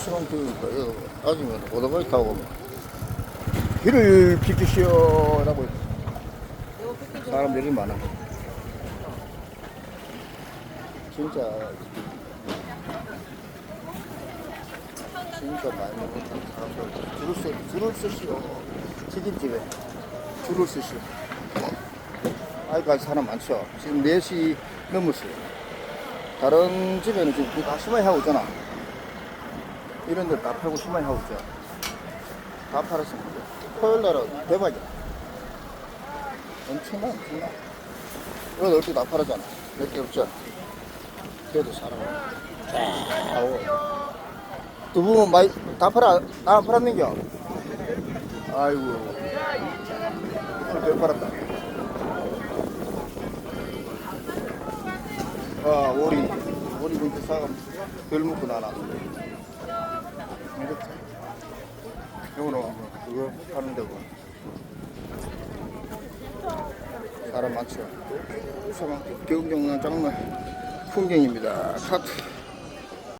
시간 그 따지면 오토바이 타고 뭐 길을 비키시오 라고 사람들이 많아. 진짜 진짜 많이 먹는 사람들 줄을 서 줄을 서시오 치킨집에 줄을 서시오. 아직까지 사람 많죠. 지금 4시 넘었어요. 다른 집에는 지금 다 심하게 하고 있잖아. 이런 데 다 팔고 심하게 하고 있죠. 다 팔았습니다. 토요일 날은 대박이야. 엄청나, 엄청나. 이거 넓게 다 팔았잖아. 몇 개 없죠? 그래도 사람 쫙 오고. 두부는 많이, 다 팔아, 다 팔았는겨? 아이고. 별 팔았다. 아, 오리. 오리 근데 사람 별 먹고. 이렇게. 이거는 그거 하는 데고. 사람 많죠. 사람 경경은 정말 풍경입니다. 카트.